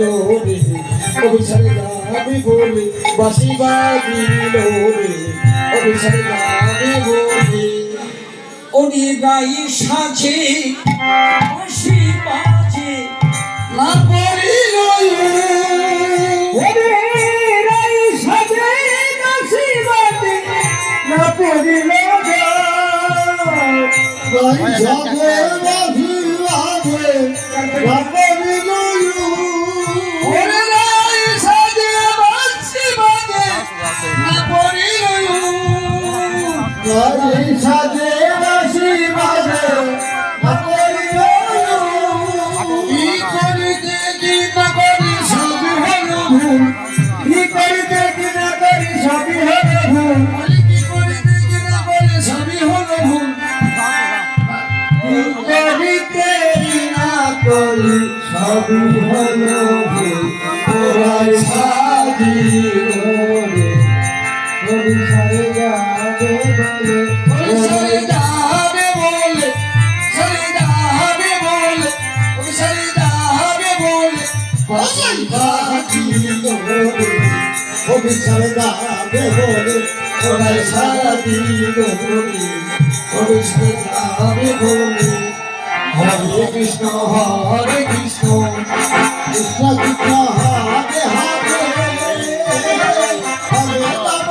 রে অভিসারে যাবে বলে বাসি বাজিল রে অভিসারে যাবে বলে। ওরে গাই সাজে বাজে, না পড়িল ওরে গাই সাজে, হাসি বাজে, না পড়িল গাই। বাজি বাজে পড়িল সবই হলো ভুল। কি অভিসারে যাবে বলে ওরাই সাজিল রে অভিসারে যাবে বলে। হরে কৃষ্ণ হরে কৃষ্ণ। কৃষ্ণ কৃষ্ণ হরে হরে হরে রাম। হরে রাম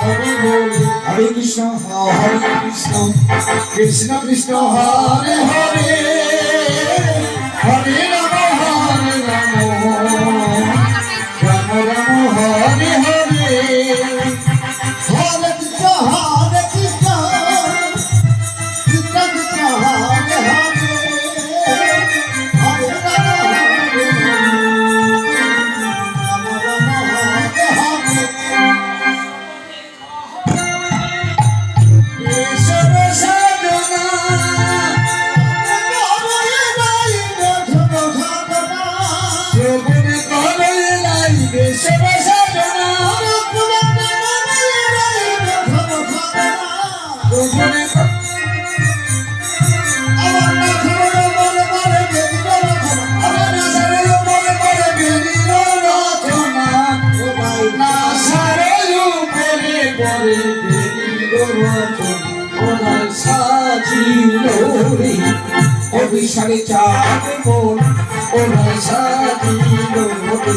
যাবে বলে হরে কৃষ্ণ হরে কৃষ্ণ কৃষ্ণ কৃষ্ণ হরে হরে অভিসারে চাঁদ মন ওনার সাজিল রে